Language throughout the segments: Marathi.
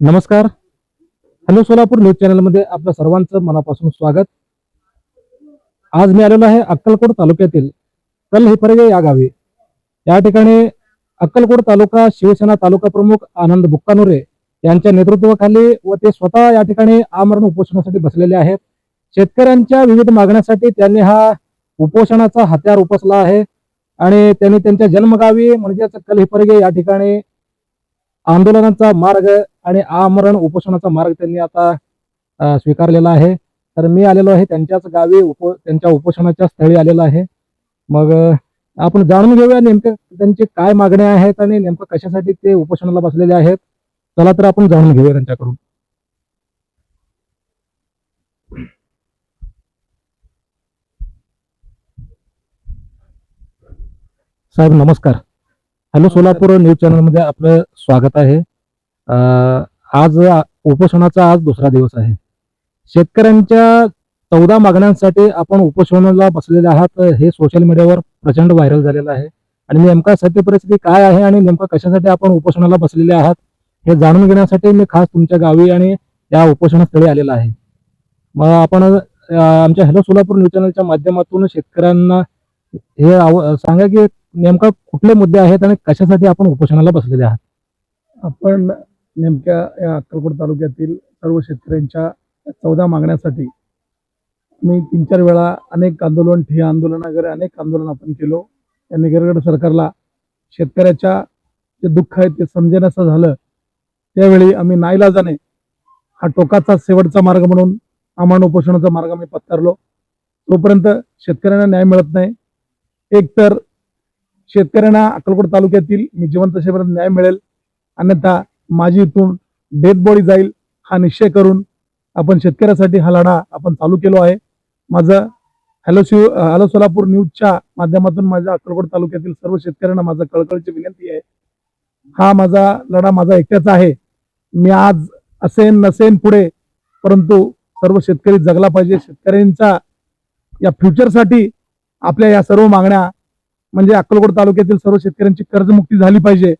नमस्कार. हॅलो सोलापूर न्यूज चॅनलमध्ये आपल्या सर्वांचं मनापासून स्वागत. आज मी आलेलो आहे अक्कलकोट तालुक्यातील कल हिपरगे या गावी. या ठिकाणी अक्कलकोट तालुका शिवसेना तालुका प्रमुख आनंद बुक्कानुरे यांच्या नेतृत्वाखाली व ते स्वतः या ठिकाणी आमरण उपोषणासाठी बसलेले आहेत. शेतकऱ्यांच्या विविध मागण्यासाठी त्यांनी हा उपोषणाचा हत्यार उपसला आहे आणि त्यांनी त्यांच्या जन्मगावी म्हणजेच कल हिपरगे या ठिकाणी आंदोलनाचा मार्ग आणि आमरण उपोषणाचा मार्ग त्यांनी आता स्वीकारलेला आहे. तर मी आलेलो आहे त्यांच्याच गावी उप त्यांच्या उपोषणाच्या स्थळी आलेलो आहे. मग आपण जाणून घेऊया नेमकं त्यांचे काय मागण्या आहेत आणि नेमकं कशासाठी ते उपोषणाला बसलेले आहेत. चला तर आपण जाणून घेऊया त्यांच्याकडून. साहेब नमस्कार. हॅलो सोलापूर न्यूज चॅनलमध्ये आपलं स्वागत आहे. आज उपोषणाचा आज दुसरा दिवस आहे. शेतकऱ्यांच्या चौदा मागण्यांसाठी आपण उपोषणाला बसलेले आहात. हे सोशल मीडियावर प्रचंड व्हायरल झालेलं आहे. आणि नेमका सत्य परिस्थिती काय आहे आणि नेमका कशासाठी आपण उपोषणाला बसलेले आहात हे जाणून घेण्यासाठी मी खास तुमच्या गावी आणि या उपोषणस्थळी आलेला आहे. मग आपण आमच्या हॅलो सोलापूर न्यूज चॅनलच्या माध्यमातून शेतकऱ्यांना हे आव- सांगा की नेमका कुठले मुद्दे आहेत आणि कशासाठी आपण उपोषणाला बसलेले आहात? आपण नेमक्या या अक्कलकोट तालुक्यातील सर्व शेतकऱ्यांच्या चौदा मागण्यासाठी मी तीन चार वेळा अनेक आंदोलन ठिय्या आंदोलन वगैरे अनेक आंदोलन आपण केलो. या निगरगड सरकारला शेतकऱ्याच्या जे दुःख आहे ते समजेनासं झालं. त्यावेळी आम्ही नाईलाजाने हा टोकाचा शेवटचा मार्ग म्हणून आम्हाला उपोषणाचा मार्ग आम्ही पत्करलो. तोपर्यंत शेतकऱ्यांना न्याय मिळत नाही. एक तर शेतकऱ्यांना अक्कलकोट तालुक्यातील मी जिवंत असेपर्यंत न्याय मिळेल. अन्यथा माझी इथून डेथ बॉडी जाईल हा निश्चय करून आपण शेतकऱ्यासाठी हा लढा आपण चालू केलो आहे. माझं हॅलो शिव हॅलो सोलापूर न्यूजच्या माध्यमातून माझ्या अक्कलकोट तालुक्यातील सर्व शेतकऱ्यांना माझा कळकळीची विनंती आहे. हा माझा लढा माझा एकट्याचा आहे. मी आज असेन नसेन पुढे परंतु सर्व शेतकरी जगला पाहिजे. शेतकऱ्यांचा या फ्युचरसाठी आपल्या या सर्व मागण्या म्हणजे अक्कलकोट तालुक्यातील सर्व शेतकऱ्यांची कर्जमुक्ती झाली पाहिजे.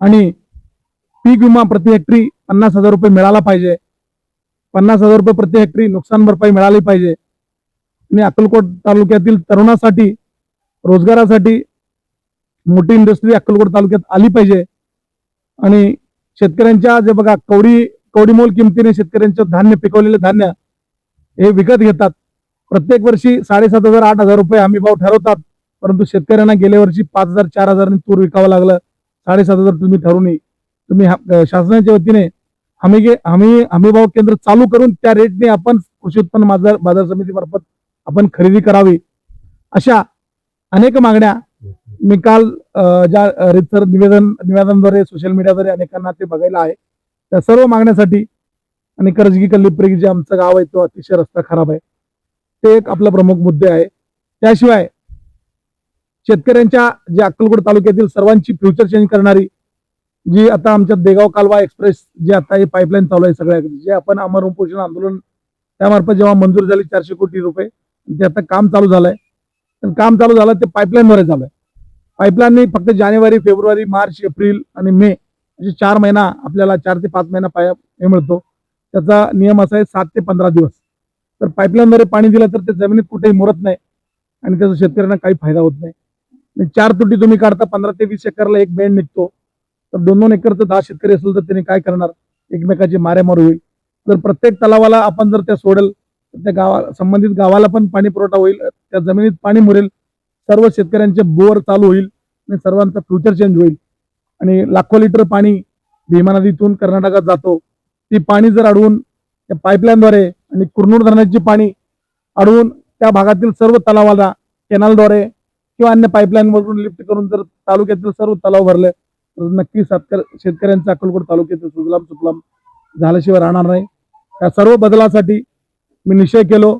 आणि पीक विमा प्रति हेक्टरी पन्नास हजार रुपये मिळाला पाहिजे. पन्नास हजार रुपये प्रति हेक्टरी नुकसान भरपाई मिळाली पाहिजे. आणि अक्कलकोट तालुक्यातील तरुणासाठी रोजगारासाठी मोठी इंडस्ट्री अक्कलकोट तालुक्यात आली पाहिजे. आणि शेतकऱ्यांच्या जे बघा कवडी कवडीमोल किमतीने शेतकऱ्यांचं धान्य पिकवलेलं धान्य हे विकत घेतात. प्रत्येक वर्षी साडेसात हजार आठ हजार रुपये हमी भाव ठरवतात. परंतु शेतकऱ्यांना गेल्या वर्षी पाच हजार चार हजारांनी तूर विकावं लागलं. साडेसात हजार तुम्ही ठरवून तुम्ही शासनाच्या वतीने हमी हमी हमीभाव केंद्र चालू करून त्या रेटने आपण कृषी उत्पन्न बाजार बाजार समितीमार्फत आपण खरेदी करावी. अशा अनेक मागण्या मी काल ज्या रितसर निवेदन निवेदनद्वारे सोशल मीडियाद्वारे अनेकांना ते बघायला आहे. त्या सर्व मागण्यासाठी आणि करजगी कल्लिप्री जे आमचं गाव आहे तो अतिशय रस्ता खराब आहे. ते एक आपला प्रमुख मुद्दे आहे. त्याशिवाय शेतकऱ्यांच्या जे अक्कलकोट तालुक्यातील सर्वांची फ्युचर चेंज करणारी जी आता आमच्या देगाव कालवा एक्सप्रेस जे आता ही पाईपलाईन चालू आहे सगळ्या जे आपण अमर उपोषण आंदोलन त्यामार्फत जेव्हा मंजूर झाली चारशे कोटी रुपये ते आता काम चालू झालंय. पण काम चालू झालं ते पाईपलाईनद्वारे झालंय. आहे पाईपलाईननी फक्त जानेवारी फेब्रुवारी मार्च एप्रिल आणि मे असे चार महिना आपल्याला चार ते पाच महिना पाया हे मिळतो. त्याचा नियम असा आहे सात ते पंधरा दिवस. तर पाईपलाईनद्वारे पाणी दिलं तर ते जमिनीत कुठेही मुरत नाही आणि त्याचा शेतकऱ्यांना काही फायदा होत नाही. चार तुटी तुम्ही काढता पंधरा ते वीस एकरला एक बेंड निघतो. तर दोन दोन एकरचं दहा शेतकरी असेल तर त्यांनी काय करणार? एकमेकाची मारेमार होईल. जर प्रत्येक तलावाला आपण जर त्या सोडेल तर त्या गावा संबंधित गावाला पण पाणी पुरवठा होईल त्या जमिनीत पाणी मुरेल सर्व शेतकऱ्यांचे बोर चालू होईल आणि सर्वांचा फ्युचर चेंज होईल. आणि लाखो लिटर पाणी भीमा नदीतून कर्नाटकात जातो. ती पाणी जर अडवून त्या पाईपलाईनद्वारे आणि कुरनूर धरणाची पाणी अडवून त्या भागातील सर्व तलावाला कॅनलद्वारे किंवा अन्य पाईपलाईन वरून लिफ्ट करून जर तालुक्यातील सर्व तलाव भरले तर नक्की सातकर शेतकऱ्यांचा अक्कलकोट तालुक्यातील सुजलाम सुफलाम झाल्याशिवाय राहणार नाही. त्या सर्व बदलासाठी मी निश्चय केलो.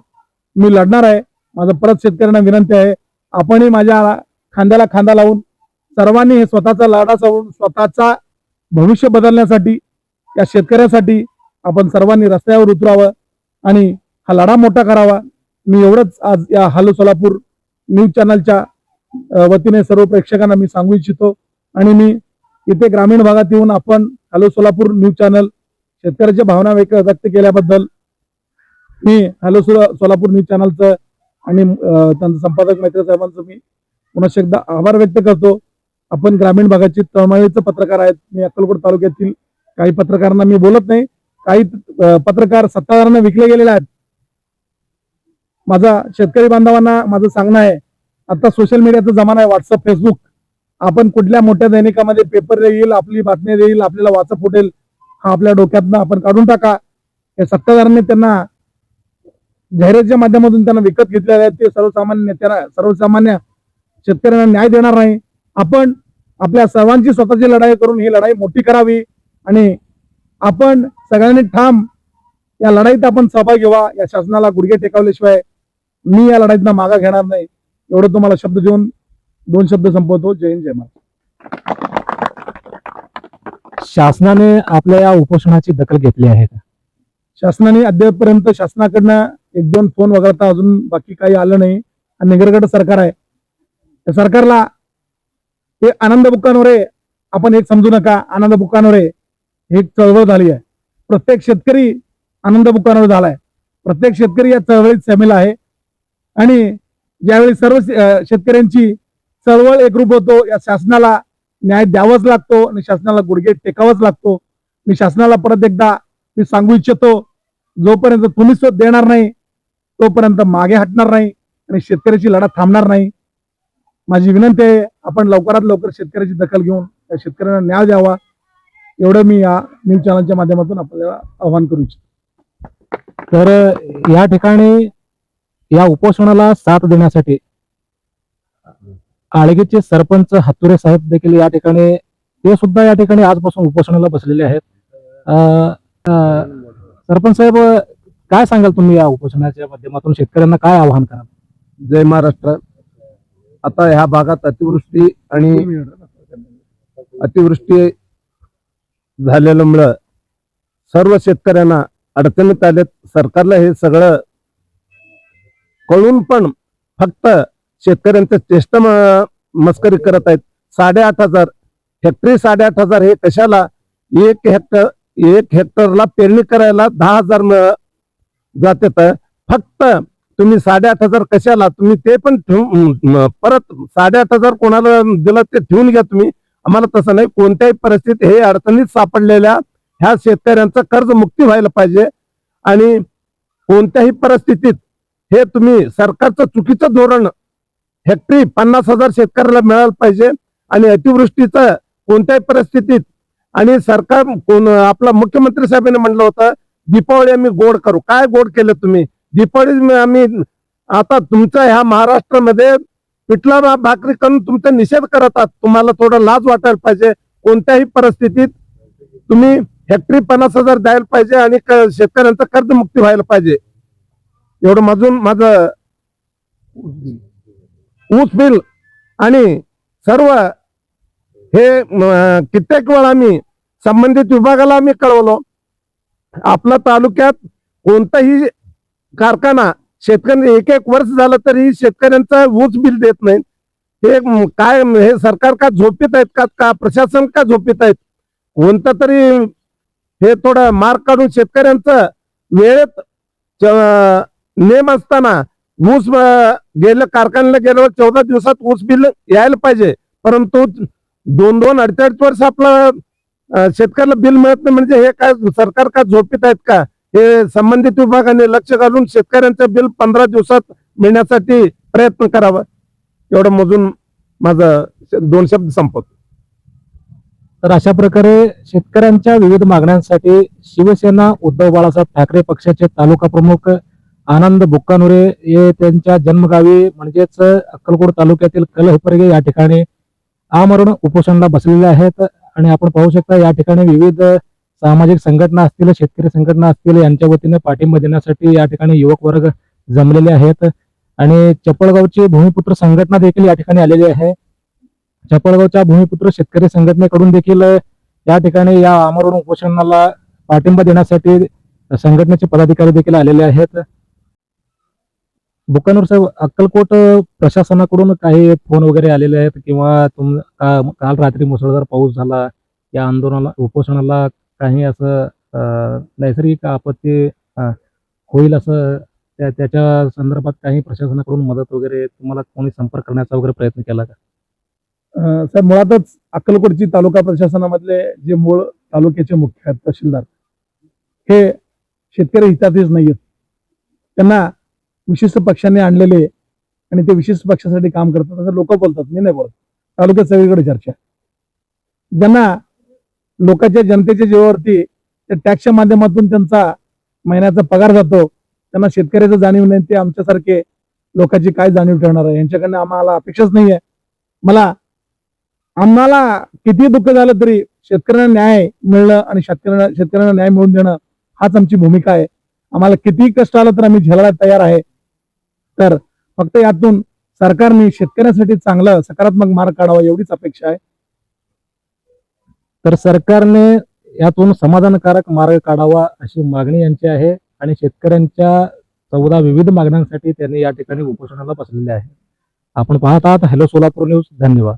मी लढणार आहे. माझं परत शेतकऱ्यांना विनंती आहे. आपणही माझ्या खांद्याला खांदा लावून सर्वांनी हे स्वतःचा लढा सावून स्वतःचा भविष्य बदलण्यासाठी या शेतकऱ्यासाठी आपण सर्वांनी रस्त्यावर उतरावं आणि हा लढा मोठा करावा. मी एवढंच आज या हालो सोलापूर न्यूज चॅनलच्या वतीने सर्व प्रेक्षकांना मी सांगू इच्छितो आणि मी इथे ग्रामीण भागात येऊन आपण हॅलो सोलापूर न्यूज चॅनल शेतकऱ्याच्या भावना व्यक्त व्यक्त केल्याबद्दल मी हॅलो सोला सोलापूर न्यूज चॅनलचं आणि त्यांचं संपादक मैत्री साहेबांचं मी पुन्हा एकदा आभार व्यक्त करतो. आपण ग्रामीण भागाचे तळमळीचे पत्रकार आहेत. मी अक्कलकोट तालुक्यातील काही पत्रकारांना मी बोलत नाही. काही पत्रकार सत्ताधारांना विकले गेलेले आहेत. माझा शेतकरी बांधवांना माझं सांगणं आहे. आता सोशल मीडियाचा जमाना आहे. व्हॉट्सअप फेसबुक आपण कुठल्या मोठ्या दैनिकामध्ये पेपर येईल आपली बातमी येईल आपल्याला वाचा फुटेल हा आपल्या डोक्यातनं आपण काढून टाका. हे सत्ताधाऱ्यांनी त्यांना जाहिरातीच्या माध्यमातून त्यांना विकत घेतलेले आहेत ते सर्वसामान्य नेत्यांना सर्वसामान्य शेतकऱ्यांना न्याय देणार नाही. आपण आपल्या सर्वांची स्वतःची लढाई करून ही लढाई मोठी करावी आणि आपण सगळ्यांनी ठाम या लढाईत आपण सहभाग घ्यावा या शासनाला गुडघे टेकावल्याशिवाय मी या लढाईतनं मागा घेणार नाही. एवढं तुम्हाला शब्द देऊन दोन शब्द संपवतो. जय हिंद जय महाराज शासनाने आपल्या या उपोषणाची दखल घेतली आहे का? शासनाने अद्यापपर्यंत शासनाकडनं एक दोन फोन वगळता अजून बाकी काही आलं नाही. आणि निगरगड सरकार आहे. त्या सरकारला हे आनंद बुक्कांवर आपण एक समजू नका आनंद बुक्कांवर ही एक चळवळ झाली आहे. प्रत्येक शेतकरी आनंद बुक्कांवर झालाय प्रत्येक शेतकरी या चळवळीत सामील आहे. आणि ज्यावेळी सर्व शेतकऱ्यांची चळवळ एकरूप होतो. या शासनाला न्याय द्यावाच लागतो आणि शासनाला गुडघे टेकावाच लागतो. मी शासनाला परत एकदा मी सांगू इच्छितो जोपर्यंत तुम्ही देणार नाही तोपर्यंत मागे हटणार नाही आणि शेतकऱ्याची लढा थांबणार नाही. माझी विनंती आहे आपण लवकरात लवकर शेतकऱ्याची दखल घेऊन त्या शेतकऱ्यांना न्याय द्यावा. एवढं मी या न्यूज चॅनलच्या माध्यमातून आपल्याला आवाहन करू इच्छितो. तर या ठिकाणी या उपोषणाला साथ देण्यासाठी आळगीचे सरपंच हातुरे साहेब देखील या ठिकाणी ते सुद्धा या ठिकाणी आजपासून उपोषणाला बसलेले आहेत. अं, सरपंच साहेब काय सांगाल तुम्ही या उपोषणाच्या माध्यमातून? शेतकऱ्यांना काय आवाहन कराल? जय महाराष्ट्र. आता ह्या भागात अतिवृष्टी आणि अतिवृष्टी झालेल्यामुळं सर्व शेतकऱ्यांना अडचणीत आलेत. सरकारला हे सगळं कळून पण फक्त शेतकऱ्यांचं चेष्टा मस्करी करत आहेत. साडेआठ हजार हेक्टरी साडेआठ हजार हे कशाला? एक हेक्टर एक हेक्टरला पेरणी करायला दहा हजार जातात जाते फक्त तुम्ही साडेआठ हजार कशाला? तुम्ही ते पण परत साडेआठ हजार कोणाला दिला ते ठेवून घ्या तुम्ही. आम्हाला तसं नाही. कोणत्याही परिस्थितीत हे अडचणीत सापडलेल्या ह्या शेतकऱ्यांचं कर्ज मुक्ती व्हायला पाहिजे. आणि कोणत्याही परिस्थितीत हे तुम्ही सरकारचं चुकीचं धोरण हेक्टरी पन्नास हजार शेतकऱ्याला मिळालं पाहिजे आणि अतिवृष्टीचं कोणत्याही परिस्थितीत आणि सरकार कोण आपला मुख्यमंत्री साहेबांनी म्हणलं होतं दीपावली आम्ही गोड करू. काय गोड केलं तुम्ही? दीपावली आम्ही आता तुमच्या ह्या महाराष्ट्रामध्ये पिठला भाकरी करून तुमचा निषेध करत आहात. तुम्हाला थोडं लाज वाटायला पाहिजे कोणत्याही परिस्थितीत. तुम्ही हेक्टरी पन्नास हजार द्यायला पाहिजे आणि क- शेतकऱ्यांचं कर्जमुक्ती व्हायला पाहिजे. एवढं माझून माझं ऊस बिल आणि सर्व हे कित्येक वेळा आम्ही संबंधित विभागाला आम्ही कळवलो. आपल्या तालुक्यात कोणताही कारखाना शेतकरी एक एक वर्ष झालं तरी शेतकऱ्यांचा ऊस बिल देत नाही हे काय हे सरकार का झोपीत आहेत का? का प्रशासन का झोपीत आहेत? कोणतं तरी हे थोडं मार्ग काढून शेतकऱ्यांचं वेळेत नेम असताना ऊस गेलं कारखान्याला गेल्यावर चौदा दिवसात ऊस बिल यायला पाहिजे. परंतु दोन दोन अडतीस वर्ष आपला शेतकऱ्याला बिल मिळत नाही. म्हणजे हे काय सरकार का झोपित आहेत का? हे संबंधित विभागाने लक्ष घालून शेतकऱ्यांचं बिल पंधरा दिवसात मिळण्यासाठी प्रयत्न करावा. एवढं मोजून माझं दोन शब्द संपवतो. तर अशा प्रकारे शेतकऱ्यांच्या विविध मागण्यांसाठी शिवसेना उद्धव बाळासाहेब ठाकरे पक्षाचे तालुका प्रमुख आनंद बुक्कानुरे हे त्यांच्या जन्मगावी म्हणजेच अक्कलकोट तालुक्यातील कलहपर्गे या ठिकाणी आमरण उपोषणाला बसलेले आहेत. आणि आपण पाहू शकता या ठिकाणी विविध सामाजिक संघटना असतील शेतकरी संघटना असतील यांच्या वतीने पाठिंबा देण्यासाठी या ठिकाणी युवक वर्ग जमलेले आहेत. आणि चपळगावची भूमिपुत्र संघटना देखील या ठिकाणी आलेली आहे. चपळगावच्या भूमिपुत्र शेतकरी संघटनेकडून देखील या ठिकाणी या आमरण उपोषणाला पाठिंबा देण्यासाठी संघटनेचे पदाधिकारी देखील आलेले आहेत. बुकानूर साहेब अक्कलकोट प्रशासनाकडून काही फोन वगैरे आलेले आहेत किंवा तुम का- काल रात्री मुसळधार पाऊस झाला या आंदोलनाला उपोषणाला काही असं नैसर्गिक आपत्ती होईल असं त्या त्याच्या संदर्भात काही प्रशासनाकडून मदत वगैरे तुम्हाला कोणी संपर्क करण्याचा वगैरे प्रयत्न केला का? सर साहेब मुळातच अक्कलकोटची तालुका प्रशासनामधले जे मूळ तालुक्याचे मुख्य तहसीलदार हे शेतकरी हिताचेच नाहीयेत. त्यांना विशिष्ट पक्षाने आणलेले आणि ते विशिष्ट पक्षासाठी काम करतात. असं लोक बोलतात मी नाही बोलत. तालुक्यात सगळीकडे चर्चा ज्यांना लोकांच्या जनतेच्या जीवावरती त्या टॅक्सच्या माध्यमातून त्यांचा महिन्याचा पगार जातो त्यांना शेतकऱ्याचं जाणीव नाही ते आमच्यासारखे लोकांची काय जाणीव ठेवणार आहे? यांच्याकडनं आम्हाला अपेक्षाच नाही आहे. मला आम्हाला किती दुःख झालं तरी शेतकऱ्यांना न्याय मिळणं आणि शेतकऱ्यांना शेतकऱ्यांना न्याय मिळवून देणं हाच आमची भूमिका आहे. आम्हाला कितीही कष्ट आलं तर आम्ही झेलायला तयार आहे. तर फक्त यातून सरकारने शेतकऱ्यांसाठी चांगलं सकारात्मक मार्ग काढावा एवढीच अपेक्षा आहे. तर सरकारने यातून समाधानकारक मार्ग काढावा अशी मागणी यांची आहे आणि शेतकऱ्यांच्या चौदा विविध मागण्यांसाठी त्यांनी या ठिकाणी उपोषणाला बसलेले आहे. आपण पाहत आहात हॅलो सोलापूर न्यूज धन्यवाद.